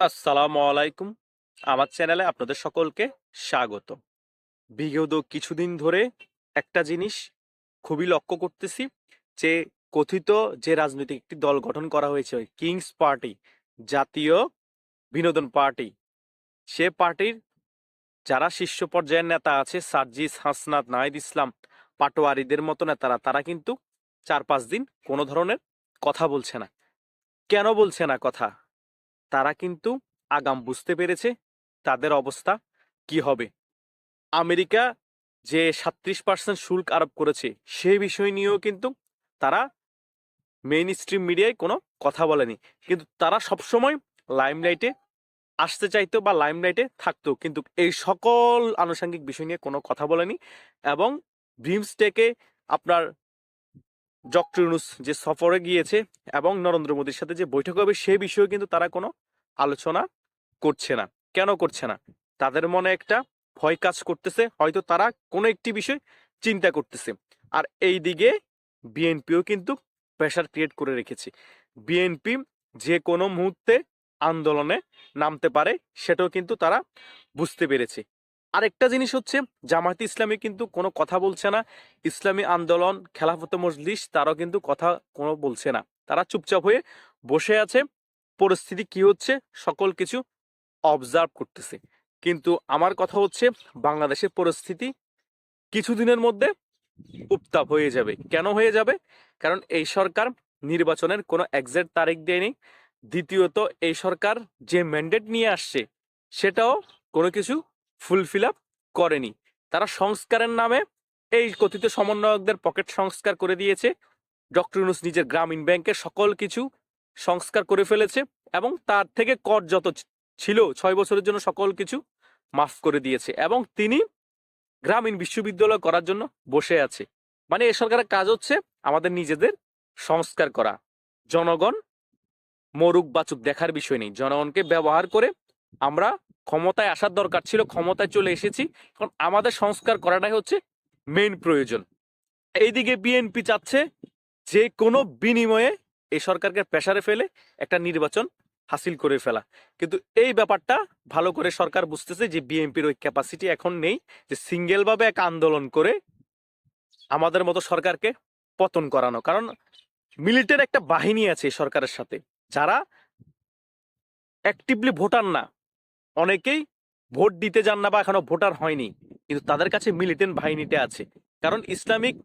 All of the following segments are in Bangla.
আসসালামু আলাইকুম। আমার চ্যানেলে আপনাদের সকলকে স্বাগত। বিগত কিছুদিন ধরে একটা জিনিস খুবই লক্ষ্য করতেছি যে, কথিত যে রাজনৈতিক একটি দল গঠন করা হয়েছে কিংস পার্টি, জাতীয় বিনোদন পার্টি, সে পার্টির যারা শীর্ষ পর্যায়ের নেতা আছে, সার্জিস হাসনাত, নাহিদ ইসলাম, পাটোয়ারিদের মতো নেতারা, তারা কিন্তু চার পাঁচ দিন কোনো ধরনের কথা বলছে না। কেন বলছে না কথা? তারা কিন্তু আগাম বুঝতে পেরেছে তাদের অবস্থা কি হবে। আমেরিকা যে সাত্রিশ পার্সেন্ট শুল্ক আরোপ করেছে, সেই বিষয় নিয়েও কিন্তু তারা মেইন স্ট্রিম মিডিয়ায় কোনো কথা বলেনি। কিন্তু তারা সবসময় লাইমলাইটে আসতে চাইতো বা লাইমলাইটে থাকতো, কিন্তু এই সকল আনুষঙ্গিক বিষয় নিয়ে কোনো কথা বলেনি এবং ড্রিমসটেকে আপনার ডক্টর ইউনুস যে সফরে গিয়েছে এবং নরেন্দ্র মোদীর সাথে যে বৈঠক হবে সেই বিষয়ে কিন্তু তারা কোনো আলোচনা করছে না। কেন করছে না? তাদের মনে একটা ভয় কাজ করতেছে, হয়তো তারা কোনো একটি বিষয় চিন্তা করতেছে। আর এই দিকে বিএনপিও কিন্তু প্রেশার ক্রিয়েট করে রেখেছে। বিএনপি যে কোনো মুহূর্তে আন্দোলনে নামতে পারে, সেটাও কিন্তু তারা বুঝতে পেরেছে। আরেকটা জিনিস হচ্ছে, জামায়াতে ইসলামী কিন্তু কোনো কথা বলছে না। ইসলামী আন্দোলন, খেলাফত মজলিস, তারাও কিন্তু কথা কোনো বলছে না। তারা চুপচাপ হয়ে বসে আছে। পরিস্থিতি কি হচ্ছে? সকল কিছু অবজার্ভ করতেছে। কিন্তু আমার কথা হচ্ছে, বাংলাদেশের পরিস্থিতি কিছুদিনের মধ্যে উত্তাপ হয়ে যাবে। কেন হয়ে যাবে? কারণ এই সরকার নির্বাচনের কোনো এক্সাক্ট তারিখ দেয়নি। দ্বিতীয়ত, এই সরকার যে ম্যান্ডেট নিয়ে আসছে, সেটাও কোনো কিছু ফুলফিল আপ করেনি। তারা সংস্কারের নামে এই কথিত সমন্বয়কদের পকেট সংস্কার করে দিয়েছে। ডক্টর ইউনুস নিজের গ্রামীণ ব্যাংকের সকল কিছু সংস্কার করে ফেলেছে এবং তার থেকে কর যত ছিল ছয় বছরের জন্য সকল কিছু মাফ করে দিয়েছে এবং তিনি গ্রামীণ বিশ্ববিদ্যালয় করার জন্য বসে আছে। মানে এ সরকারের কাজ হচ্ছে আমাদের নিজেদের সংস্কার করা। জনগণ মরুক বাচুক দেখার বিষয় নেই। জনগণকে ব্যবহার করে আমরা ক্ষমতায় আসার দরকার ছিল, ক্ষমতায় চলে এসেছি। কারণ আমাদের সংস্কার করাটাই হচ্ছে মেইন প্রয়োজন। এইদিকে বিএনপি চাচ্ছে যে কোনো বিনিময়ে এই সরকারকে প্রেসারে ফেলে একটা নির্বাচন হাসিল করে ফেলা। কিন্তু এই ব্যাপারটা ভালো করে সরকার বুঝতেছে যে বিএনপির ওই ক্যাপাসিটি এখন নেই যে সিঙ্গেলভাবে এক আন্দোলন করে আমাদের মতো সরকারকে পতন করানো। কারণ মিলিটারি একটা বাহিনী আছে সরকারের সাথে। যারা অ্যাক্টিভলি ভোটার না। অনেকেই ভোট দিতে যান না বা এখনও ভোটার হয়নি, কিন্তু তাদের কাছে মিলিটেন্ট বাহিনীটা আছে। কারণ ইসলামিক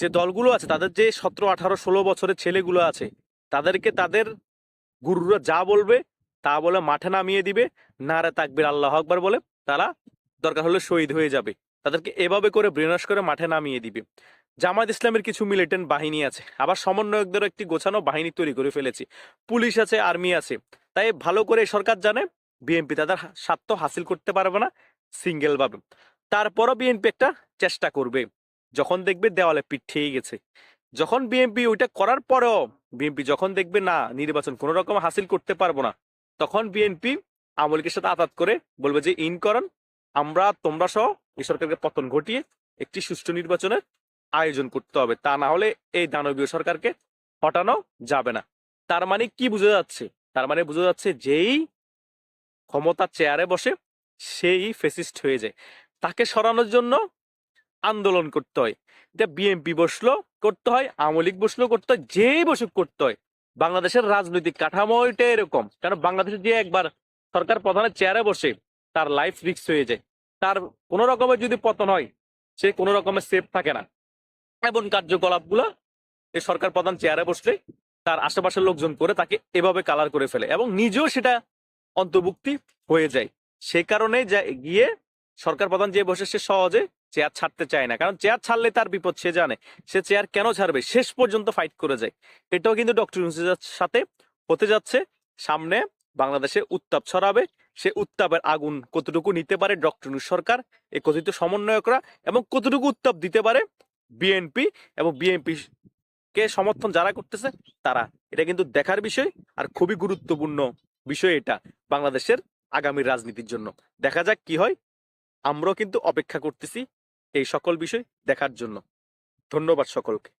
যে দলগুলো আছে, তাদের যে সতেরো, আঠারো, ষোলো বছরের ছেলেগুলো আছে, তাদেরকে তাদের গুরুরা যা বলবে, তা বলে মাঠে নামিয়ে দিবে, নারে তাকবির আল্লাহ আকবার বলে তারা দরকার হলে শহীদ হয়ে যাবে। তাদেরকে এভাবে করে ব্রেনাস করে মাঠে নামিয়ে দিবে। জামাত ইসলামের কিছু মিলিটেন্ট বাহিনী আছে, আবার সমন্বয়কদেরও একটি গোছানো বাহিনী তৈরি করে ফেলেছে। পুলিশ আছে, আর্মি আছে, তাই ভালো করে সরকার জানে বিএনপি তাদের স্বার্থ হাসিল করতে পারবে না সিঙ্গেল ভাবে। তারপরও বিএনপি একটা চেষ্টা করবে। যখন দেখবে দেওয়ালে পিঠ ঠেয়ে গেছে। যখন বিএনপি ওইটা করার পরেও বিএনপি যখন দেখবে না, নির্বাচন কোনো রকম হাসিল করতে পারব না, তখন বিএনপি আমলিকের সাথে আতাত করে বলবে যে, ইন করন, আমরা, তোমরা সহ এই সরকারকে পতন ঘটিয়ে একটি সুষ্ঠু নির্বাচনের আয়োজন করতে হবে। তা না হলে এই দানবীয় সরকারকে হটানো যাবে না। তার মানে কি বোঝা যাচ্ছে? তার মানে বোঝা যাচ্ছে যেই ক্ষমতা চেয়ারে বসে সেই ফেসিস্ট হয়ে যায়। তাকে সরানোর জন্য আন্দোলন করতে হয়। এটা বিএনপি বসল, করতে হয়, আওয়ামী লীগ বসল, করতে হয়, যেই বসুক করতে হয়। বাংলাদেশের রাজনৈতিক কাঠামো এটা এরকম। কারণ বাংলাদেশে যে একবার সরকার প্রধানের চেয়ারে বসে তার লাইফ রিক্স হয়ে যায়। তার কোনো রকমের যদি পতন হয়, সে কোনো রকমের সেফ থাকে না। এমন কার্যকলাপগুলো এই সরকার প্রধান চেয়ারে বসলে তার আশেপাশের লোকজন করে তাকে এভাবে কালার করে ফেলে এবং নিজেও সেটা অন্তর্ভুক্তি হয়ে যায়। সে কারণে গিয়ে সরকার প্রধান যে বসে, সে সহজে চেয়ার ছাড়তে চায় না। কারণ চেয়ার ছাড়লে তার বিপদ, সে জানে। সে চেয়ার কেন ছাড়বে? শেষ পর্যন্ত ফাইট করে যায়। এটাও কিন্তু ডক্টর সাথে হতে যাচ্ছে। সামনে বাংলাদেশে উত্তাপ ছড়াবে। সে উত্তাপের আগুন কতটুকু নিতে পারে ডক্টর ইউনুস সরকার এই কথিত সমন্বয়করা এবং কতটুকু উত্তাপ দিতে পারে বিএনপি এবং বিএনপি কে সমর্থন যারা করতেছে, তারা। এটা কিন্তু দেখার বিষয় আর খুবই গুরুত্বপূর্ণ। বিষয় এটা বাংলাদেশের আগামী রাজনীতির জন্য। দেখা যাক কি হয়। আমরাও কিন্তু অপেক্ষা করতেছি এই সকল বিষয় দেখার জন্য। ধন্যবাদ সকলকে।